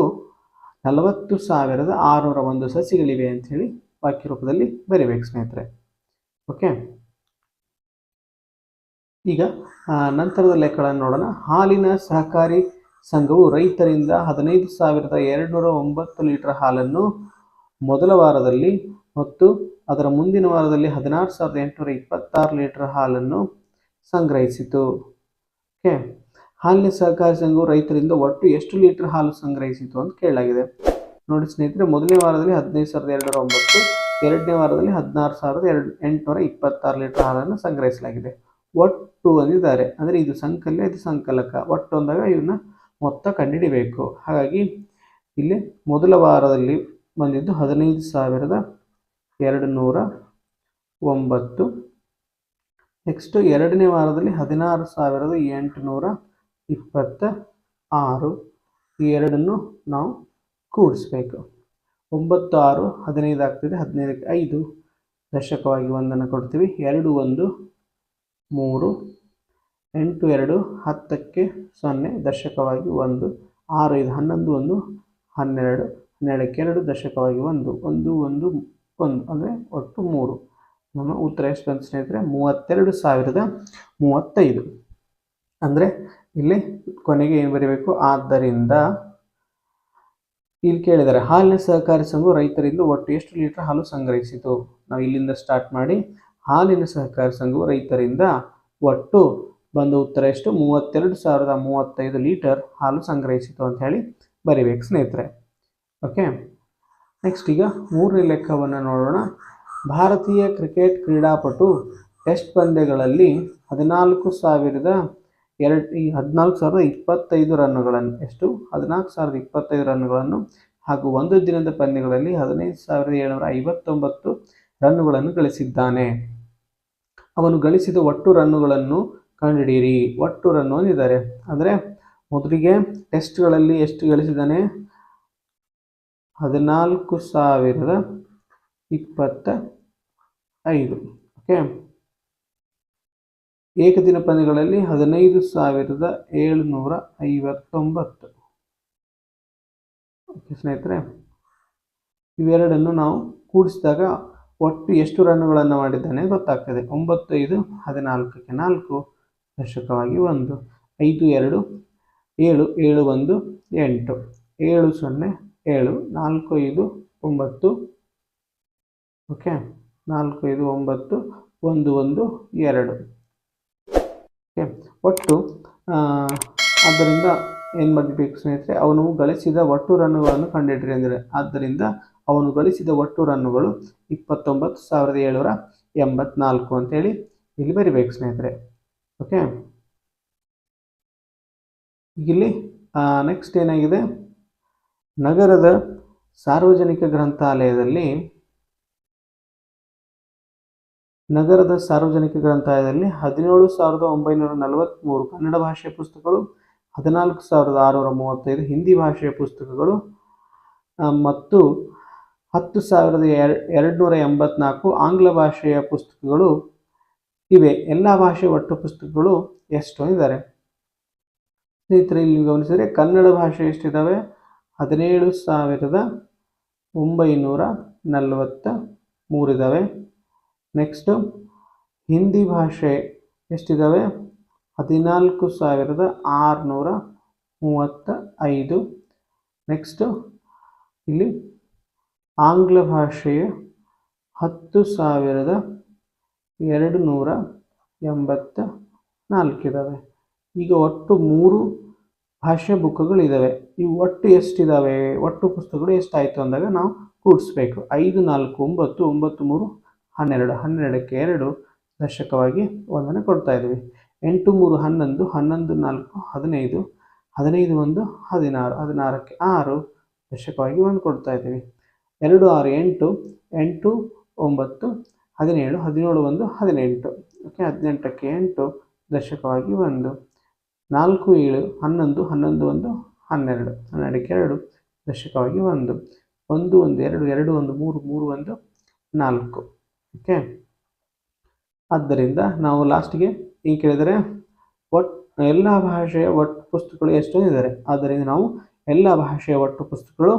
ನಲವತ್ತು ಸಾವಿರದ ಆರುನೂರ ಒಂದು ಸಸಿಗಳಿವೆ ಅಂಥೇಳಿ ವಾಕ್ಯ ರೂಪದಲ್ಲಿ ಬರೀಬೇಕು ಸ್ನೇಹಿತರೆ. ಓಕೆ ಈಗ ನಂತರದ ಲೆಕ್ಕಗಳನ್ನು ನೋಡೋಣ. ಹಾಲಿನ ಸಹಕಾರಿ ಸಂಘವು ರೈತರಿಂದ ಹದಿನೈದು ಸಾವಿರದ ಎರಡುನೂರ ಒಂಬತ್ತು ಲೀಟರ್ ಹಾಲನ್ನು ಮೊದಲ ವಾರದಲ್ಲಿ ಮತ್ತು ಅದರ ಮುಂದಿನ ವಾರದಲ್ಲಿ ಹದಿನಾರು ಸಾವಿರದ ಎಂಟುನೂರ ಇಪ್ಪತ್ತಾರು ಲೀಟರ್ ಹಾಲನ್ನು ಸಂಗ್ರಹಿಸಿತು. ಓಕೆ ಹಾಲಿನ ಸಹಕಾರಿ ಸಂಘವು ರೈತರಿಂದ ಒಟ್ಟು ಎಷ್ಟು ಲೀಟರ್ ಹಾಲು ಸಂಗ್ರಹಿಸಿತು ಅಂತ ಕೇಳಲಾಗಿದೆ. ನೋಡಿ ಸ್ನೇಹಿತರೆ, ಮೊದಲನೇ ವಾರದಲ್ಲಿ ಹದಿನೈದು ಸಾವಿರದ ಎರಡುನೂರ ಒಂಬತ್ತು, ಎರಡನೇ ವಾರದಲ್ಲಿ ಹದಿನಾರು ಸಾವಿರದ ಎರಡು, ಎಂಟುನೂರ ಇಪ್ಪತ್ತಾರು ಲೀಟರ್ ಹಾಲನ್ನು ಸಂಗ್ರಹಿಸಲಾಗಿದೆ. ಒಟ್ಟು ಅಂದಿದ್ದಾರೆ. ಅಂದರೆ ಇದು ಸಂಕಲ್ಯ, ಇದು ಸಂಕಲಕ. ಒಟ್ಟು ಅಂದಾಗ ಇವನ್ನ ಮೊತ್ತ ಕಂಡುಹಿಡಿಬೇಕು. ಹಾಗಾಗಿ ಇಲ್ಲಿ ಮೊದಲ ವಾರದಲ್ಲಿ ಬಂದಿದ್ದು ಹದಿನೈದು ಸಾವಿರದ ಎರಡು ನೂರ ಒಂಬತ್ತು. ನೆಕ್ಸ್ಟು ಎರಡನೇ ವಾರದಲ್ಲಿ ಹದಿನಾರು ಸಾವಿರದ ಎಂಟುನೂರ ಇಪ್ಪತ್ತ ಆರು ಈ ಎರಡನ್ನು ನಾವು ಕೂಡಿಸ್ಬೇಕು ಒಂಬತ್ತು ಆರು ಹದಿನೈದು ಆಗ್ತದೆ, ಹದಿನೈದಕ್ಕೆ ಐದು ದಶಕವಾಗಿ ಒಂದನ್ನು ಕೊಡ್ತೀವಿ. ಎರಡು, ಒಂದು, ಮೂರು, ಎಂಟು, ಎರಡು, ಹತ್ತಕ್ಕೆ ಸೊನ್ನೆ ದಶಕವಾಗಿ ಒಂದು, ಆರು, ಐದು, ಹನ್ನೊಂದು, ಒಂದು, ಹನ್ನೆರಡು, ಹನ್ನೆರಡಕ್ಕೆ ಎರಡು ದಶಕವಾಗಿ ಒಂದು ಒಂದು ಒಂದು ಒಂದು, ಅಂದರೆ ಒಟ್ಟು ಮೂರು. ನಮ್ಮ ಉತ್ತರ ಎಷ್ಟು ಬಂತು ಸ್ನೇಹಿತರೆ, ಮೂವತ್ತೆರಡು ಸಾವಿರದ ಮೂವತ್ತೈದು. ಅಂದರೆ ಇಲ್ಲಿ ಕೊನೆಗೆ ಏನು ಬರೀಬೇಕು? ಆದ್ದರಿಂದ ಇಲ್ಲಿ ಕೇಳಿದ್ದಾರೆ, ಹಾಲಿನ ಸಹಕಾರಿ ಸಂಘವು ರೈತರಿಂದ ಒಟ್ಟು ಎಷ್ಟು ಲೀಟರ್ ಹಾಲು ಸಂಗ್ರಹಿಸಿತು? ನಾವು ಇಲ್ಲಿಂದ ಸ್ಟಾರ್ಟ್ ಮಾಡಿ, ಹಾಲಿನ ಸಹಕಾರಿ ಸಂಘವು ರೈತರಿಂದ ಒಟ್ಟು ಬಂದ ಉತ್ತರ ಎಷ್ಟು? ಮೂವತ್ತೆರಡು ಸಾವಿರದ ಮೂವತ್ತೈದು ಲೀಟರ್ ಹಾಲು ಸಂಗ್ರಹಿಸಿತು ಅಂತ ಹೇಳಿ ಬರಿಬೇಕು ಸ್ನೇಹಿತರೆ. ಓಕೆ ನೆಕ್ಸ್ಟ್ ಈಗ ಮೂರನೇ ಲೆಕ್ಕವನ್ನು ನೋಡೋಣ. ಭಾರತೀಯ ಕ್ರಿಕೆಟ್ ಕ್ರೀಡಾಪಟು ಟೆಸ್ಟ್ ಪಂದ್ಯಗಳಲ್ಲಿ ಹದಿನಾಲ್ಕು ಸಾವಿರದ ಎರಡು, ಈ ಹದಿನಾಲ್ಕು ಸಾವಿರದ ಇಪ್ಪತ್ತೈದು ರನ್ನುಗಳನ್ನು, ಎಷ್ಟು? ಹದಿನಾಲ್ಕು ಸಾವಿರದ ಇಪ್ಪತ್ತೈದು ರನ್ನುಗಳನ್ನು ಹಾಗೂ ಒಂದು ದಿನದ ಪಂದ್ಯಗಳಲ್ಲಿ ಹದಿನೈದು ಸಾವಿರದ ಏಳ್ನೂರ ಐವತ್ತೊಂಬತ್ತು ರನ್ನುಗಳನ್ನು ಗಳಿಸಿದ್ದಾನೆ. ಅವನು ಗಳಿಸಿದ ಒಟ್ಟು ರನ್ನುಗಳನ್ನು ಕಂಡುಹಿಡಿಯಿರಿ. ಒಟ್ಟು ರನ್ನು ಅಂದಿದ್ದಾರೆ. ಅಂದರೆ ಮೊದಲಿಗೆ ಟೆಸ್ಟ್ಗಳಲ್ಲಿ ಎಷ್ಟು ಗಳಿಸಿದ್ದಾನೆ? ಹದಿನಾಲ್ಕು ಸಾವಿರದ ಇಪ್ಪತ್ತ ಐದು ಓಕೆ? ಏಕದಿನ ಪಂದ್ಯಗಳಲ್ಲಿ ಹದಿನೈದು ಸಾವಿರದ ಏಳುನೂರ ಐವತ್ತೊಂಬತ್ತು. ಸ್ನೇಹಿತರೆ, ಇವೆರಡನ್ನು ನಾವು ಕೂಡಿಸಿದಾಗ ಒಟ್ಟು ಎಷ್ಟು ರನ್ಗಳನ್ನು ಮಾಡಿದ್ದಾನೆ ಗೊತ್ತಾಗ್ತದೆ. ಒಂಬತ್ತು, ಐದು ಹದಿನಾಲ್ಕಕ್ಕೆ ನಾಲ್ಕು, ದಶಕವಾಗಿ ಒಂದು, ಐದು, ಎರಡು, ಏಳು ಏಳು, ಒಂದು, ಎಂಟು, ಏಳು, ಸೊನ್ನೆ, ಏಳು, ನಾಲ್ಕು, ಐದು, ಒಂಬತ್ತು ಓಕೆ ನಾಲ್ಕು, ಐದು, ಒಂಬತ್ತು, ಒಂದು ಒಂದು, ಎರಡು. ಒಟ್ಟು ಆದ್ದರಿಂದ ಏನು ಮಾಡಬೇಕು ಸ್ನೇಹಿತರೆ, ಅವನು ಗಳಿಸಿದ ಒಟ್ಟು ರನ್ನುಗಳನ್ನು ಕಂಡುಹಿಡಿರಿ ಅಂದರೆ ಆದ್ದರಿಂದ ಅವನು ಗಳಿಸಿದ ಒಟ್ಟು ರನ್ನುಗಳು ಇಪ್ಪತ್ತೊಂಬತ್ತು ಸಾವಿರದ ಏಳ್ನೂರ ಎಂಬತ್ನಾಲ್ಕು ಅಂತೇಳಿ ಇಲ್ಲಿ ಬರಿಬೇಕು ಸ್ನೇಹಿತರೆ. ಓಕೆ? ಇಲ್ಲಿ ನೆಕ್ಸ್ಟ್ ಏನಾಗಿದೆ? ನಗರದ ಸಾರ್ವಜನಿಕ ಗ್ರಂಥಾಲಯದಲ್ಲಿ ನಗರದ ಸಾರ್ವಜನಿಕ ಗ್ರಂಥಾಲಯದಲ್ಲಿ ಹದಿನೇಳು ಸಾವಿರದ ಒಂಬೈನೂರ ನಲವತ್ತ್ಮೂರು ಕನ್ನಡ ಭಾಷೆಯ ಪುಸ್ತಕಗಳು, ಹದಿನಾಲ್ಕು ಸಾವಿರದ ಆರುನೂರ ಮೂವತ್ತೈದು ಹಿಂದಿ ಭಾಷೆಯ ಪುಸ್ತಕಗಳು ಮತ್ತು ಹತ್ತು ಸಾವಿರದ ಎರ ಎರಡು ನೂರ ಎಂಬತ್ನಾಲ್ಕು ಆಂಗ್ಲ ಭಾಷೆಯ ಪುಸ್ತಕಗಳು ಇವೆ. ಎಲ್ಲ ಭಾಷೆಯ ಒಟ್ಟು ಪುಸ್ತಕಗಳು ಎಷ್ಟು ಇದ್ದಾರೆ ಸ್ನೇಹಿತರೆ, ಇಲ್ಲಿ ಗಮನಿಸಿದರೆ ಕನ್ನಡ ಭಾಷೆ ಎಷ್ಟಿದ್ದಾವೆ ಹದಿನೇಳು ಸಾವಿರದ ಒಂಬೈನೂರ ನಲವತ್ತ ಮೂರಿದ್ದಾವೆ ನೆಕ್ಸ್ಟು ಹಿಂದಿ ಭಾಷೆ ಎಷ್ಟಿದ್ದಾವೆ ಹದಿನಾಲ್ಕು ಸಾವಿರದ ಆರುನೂರ ಮೂವತ್ತ ಐದು ನೆಕ್ಸ್ಟು ಇಲ್ಲಿ ಆಂಗ್ಲ ಭಾಷೆಯ ಹತ್ತು ಸಾವಿರದ ಎರಡು ನೂರ ಎಂಬತ್ತ ನಾಲ್ಕಿದ್ದಾವೆ ಈಗ ಒಟ್ಟು ಮೂರು ಭಾಷೆ ಬುಕ್ಗಳಿದ್ದಾವೆ ಇವು ಒಟ್ಟು ಎಷ್ಟಿದ್ದಾವೆ ಒಟ್ಟು ಪುಸ್ತಕಗಳು ಎಷ್ಟಾಯಿತು ಅಂದಾಗ ನಾವು ಕೂಡಿಸ್ಬೇಕು. ಐದು, ನಾಲ್ಕು, ಒಂಬತ್ತು ಒಂಬತ್ತು, ಮೂರು ಹನ್ನೆರಡು, ಹನ್ನೆರಡಕ್ಕೆ ಎರಡು ದರ್ಶಕವಾಗಿ ಒಂದನ್ನು ಕೊಡ್ತಾ ಇದ್ದೀವಿ. ಎಂಟು, ಮೂರು, ಹನ್ನೊಂದು ಹನ್ನೊಂದು, ನಾಲ್ಕು, ಹದಿನೈದು ಹದಿನೈದು, ಒಂದು, ಹದಿನಾರು, ಹದಿನಾರಕ್ಕೆ ಆರು ದಶಕವಾಗಿ ಒಂದು ಕೊಡ್ತಾ ಇದ್ದೀವಿ. ಎರಡು, ಆರು, ಎಂಟು ಎಂಟು, ಒಂಬತ್ತು, ಹದಿನೇಳು ಹದಿನೇಳು, ಒಂದು, ಹದಿನೆಂಟು, ಓಕೆ, ಹದಿನೆಂಟಕ್ಕೆ ಎಂಟು ದಶಕವಾಗಿ ಒಂದು, ನಾಲ್ಕು, ಏಳು, ಹನ್ನೊಂದು ಹನ್ನೊಂದು, ಒಂದು, ಹನ್ನೆರಡು, ಹನ್ನೆರಡಕ್ಕೆ ಎರಡು ದಶಕವಾಗಿ ಒಂದು ಒಂದು ಒಂದು, ಎರಡು ಎರಡು, ಒಂದು, ಮೂರು ಮೂರು, ಒಂದು, ನಾಲ್ಕು. ಓಕೆ ಆದ್ದರಿಂದ ನಾವು ಲಾಸ್ಟಿಗೆ ಈಗ ಕೇಳಿದರೆ ಒಟ್ಟು ಎಲ್ಲ ಭಾಷೆಯ ಒಟ್ಟು ಪುಸ್ತಕಗಳು ಎಷ್ಟು ಇದ್ದಾರೆ ಆದ್ದರಿಂದ ನಾವು ಎಲ್ಲ ಭಾಷೆಯ ಒಟ್ಟು ಪುಸ್ತಕಗಳು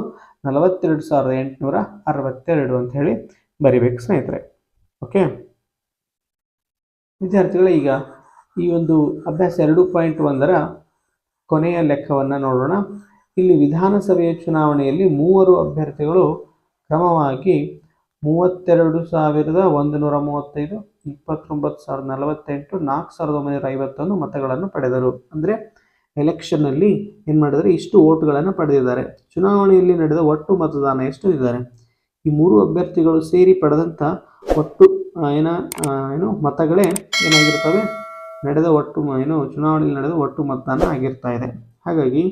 ನಲವತ್ತೆರಡು ಸಾವಿರದ ಎಂಟುನೂರ ಅರವತ್ತೆರಡು ಅಂತ ಹೇಳಿ ಬರಿಬೇಕು ಸ್ನೇಹಿತರೆ. ಓಕೆ ವಿದ್ಯಾರ್ಥಿಗಳೇ, ಈಗ ಈ ಒಂದು ಅಭ್ಯಾಸ ಎರಡು ಪಾಯಿಂಟ್ ಒಂದರ ಕೊನೆಯ ಲೆಕ್ಕವನ್ನು ನೋಡೋಣ. ಇಲ್ಲಿ ವಿಧಾನಸಭೆಯ ಚುನಾವಣೆಯಲ್ಲಿ ಮೂವರು ಅಭ್ಯರ್ಥಿಗಳು ಕ್ರಮವಾಗಿ ಮೂವತ್ತೆರಡು ಸಾವಿರದ ಒಂದು ನೂರ ಮೂವತ್ತೈದು, ಇಪ್ಪತ್ತೊಂಬತ್ತು ಸಾವಿರದ ನಲವತ್ತೆಂಟು, ನಾಲ್ಕು ಸಾವಿರದ ಒಂಬೈನೂರ ಐವತ್ತೊಂದು ಮತಗಳನ್ನು ಪಡೆದರು. ಅಂದರೆ ಎಲೆಕ್ಷನ್ನಲ್ಲಿ ಏನು ಮಾಡಿದರೆ ಇಷ್ಟು ಓಟ್ಗಳನ್ನು ಪಡೆದಿದ್ದಾರೆ. ಚುನಾವಣೆಯಲ್ಲಿ ನಡೆದ ಒಟ್ಟು ಮತದಾನ ಎಷ್ಟು ಇದ್ದಾರೆ ಈ ಮೂರು ಅಭ್ಯರ್ಥಿಗಳು ಸೇರಿ ಪಡೆದಂಥ ಒಟ್ಟು ಏನ ಏನು ಮತಗಳೇ ಏನಾಗಿರ್ತವೆ? ನಡೆದ ಒಟ್ಟು, ಏನು ಚುನಾವಣೆಯಲ್ಲಿ ನಡೆದ ಒಟ್ಟು ಮತದಾನ ಆಗಿರ್ತಾ ಇದೆ. ಹಾಗಾಗಿ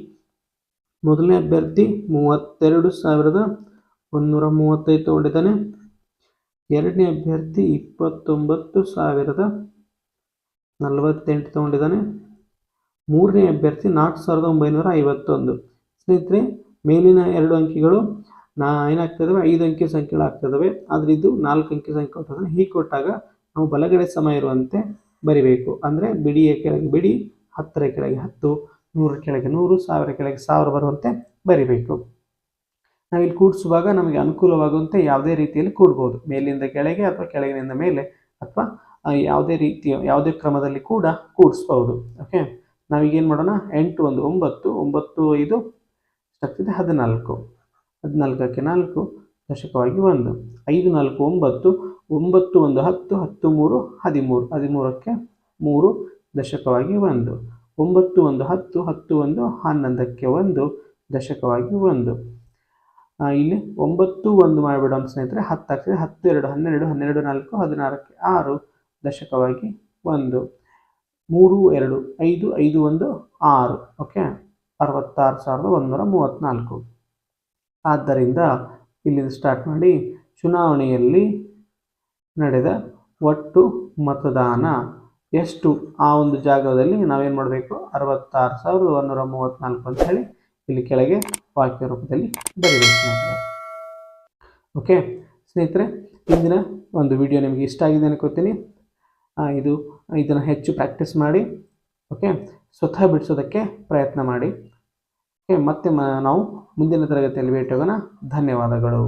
ಮೊದಲನೇ ಅಭ್ಯರ್ಥಿ ಮೂವತ್ತೆರಡು ಸಾವಿರದ ಒಂದೂರ ಮೂವತ್ತೈದು ತಗೊಂಡಿದ್ದಾನೆ. ಎರಡನೇ ಅಭ್ಯರ್ಥಿ ಇಪ್ಪತ್ತೊಂಬತ್ತು ಸಾವಿರದ ನಲವತ್ತೆಂಟು ತೊಗೊಂಡಿದ್ದಾನೆ. ಮೂರನೇ ಅಭ್ಯರ್ಥಿ ನಾಲ್ಕು ಸಾವಿರದ ಒಂಬೈನೂರ ಐವತ್ತೊಂದು. ಸ್ನೇಹಿತರೆ, ಮೇಲಿನ ಎರಡು ಅಂಕಿಗಳು ನಾ ಏನಾಗ್ತದವೆ ಐದು ಅಂಕಿ ಸಂಖ್ಯೆಗಳಾಗ್ತದವೆ ಆದರೆ ಇದು ನಾಲ್ಕು ಅಂಕಿ ಸಂಖ್ಯೆ ಕೊಟ್ಟಿದ್ದಾನೆ ಹೀಗೆ ಕೊಟ್ಟಾಗ ನಾವು ಬಲಗಡೆ ಸಮ ಇರುವಂತೆ ಬರಿಬೇಕು. ಅಂದರೆ ಬಿಡಿಯ ಕೆಳಗೆ ಬಿಡಿ, ಹತ್ತರ ಕೆಳಗೆ ಹತ್ತು, ನೂರ ಕೆಳಗೆ ನೂರು, ಸಾವಿರ ಕೆಳಗೆ ಸಾವಿರ ಬರುವಂತೆ ಬರಿಬೇಕು. ನಾವಿಲ್ಲಿ ಕೂಡಿಸುವಾಗ ನಮಗೆ ಅನುಕೂಲವಾಗುವಂತೆ ಯಾವುದೇ ರೀತಿಯಲ್ಲಿ ಕೂಡ್ಬೋದು. ಮೇಲಿಂದ ಕೆಳಗೆ ಅಥವಾ ಕೆಳಗಿನಿಂದ ಮೇಲೆ ಅಥವಾ ಯಾವುದೇ ರೀತಿಯ, ಯಾವುದೇ ಕ್ರಮದಲ್ಲಿ ಕೂಡ ಕೂಡಿಸ್ಬೋದು ಓಕೆ ನಾವೀಗೇನು ಮಾಡೋಣ? ಎಂಟು ಒಂದು ಒಂಬತ್ತು ಒಂಬತ್ತು ಐದು ಎಷ್ಟಾಗ್ತಿದೆ ಹದಿನಾಲ್ಕು. ಹದಿನಾಲ್ಕಕ್ಕೆ ನಾಲ್ಕು, ದಶಕವಾಗಿ ಒಂದು. ಐದು, ನಾಲ್ಕು, ಒಂಬತ್ತು ಒಂಬತ್ತು, ಒಂದು, ಹತ್ತು ಹತ್ತು, ಮೂರು, ಹದಿಮೂರು. ಹದಿಮೂರಕ್ಕೆ ಮೂರು, ದಶಕವಾಗಿ ಒಂದು. ಒಂಬತ್ತು, ಒಂದು, ಹತ್ತು ಹತ್ತು, ಒಂದು, ಹನ್ನೊಂದಕ್ಕೆ ಒಂದು, ದಶಕವಾಗಿ ಒಂದು. ಇಲ್ಲಿ ಒಂಬತ್ತು ಒಂದು ಮಾಡಿಬಿಡೋಣ ಸ್ನೇಹಿತರೆ. ಹತ್ತಾಗ್ತದೆ ಹತ್ತು, ಎರಡು, ಹನ್ನೆರಡು ಹನ್ನೆರಡು, ನಾಲ್ಕು, ಹದಿನಾರಕ್ಕೆ ಆರು ದಶಕವಾಗಿ ಒಂದು. ಮೂರು, ಎರಡು, ಐದು ಐದು, ಒಂದು, ಆರು. ಓಕೆ? ಅರವತ್ತಾರು ಸಾವಿರದ ಒಂದೂರ ಮೂವತ್ತ್ನಾಲ್ಕು. ಆದ್ದರಿಂದ ಇಲ್ಲಿಂದ ಸ್ಟಾರ್ಟ್ ಮಾಡಿ ಚುನಾವಣೆಯಲ್ಲಿ ನಡೆದ ಒಟ್ಟು ಮತದಾನ ಎಷ್ಟು? ಆ ಒಂದು ಜಾಗದಲ್ಲಿ ನಾವೇನು ಮಾಡಬೇಕು? ಅರವತ್ತಾರು ಸಾವಿರದ ಒಂದೂರ ಮೂವತ್ತ್ನಾಲ್ಕು ಅಂತ ಹೇಳಿ ಇಲ್ಲಿ ಕೆಳಗೆ ವಾಕ್ಯ ರೂಪದಲ್ಲಿ ಬರೀಬೇಕು ಸ್ನೇಹಿತರೆ ಓಕೆ ಸ್ನೇಹಿತರೆ, ಇಂದಿನ ಒಂದು ವಿಡಿಯೋ ನಿಮಗೆ ಇಷ್ಟ ಆಗಿದೆ ಅನ್ಕೋತೀನಿ. ಇದು, ಇದನ್ನು ಹೆಚ್ಚು ಪ್ರಾಕ್ಟೀಸ್ ಮಾಡಿ ಓಕೆ ಸ್ವತಃ ಬಿಡಿಸೋದಕ್ಕೆ ಪ್ರಯತ್ನ ಮಾಡಿ. ಓಕೆ ಮತ್ತೆ ನಾವು ಮುಂದಿನ ತರಗತಿಯಲ್ಲಿ ಭೇಟಿ ಹೋಗೋಣ ಧನ್ಯವಾದಗಳು.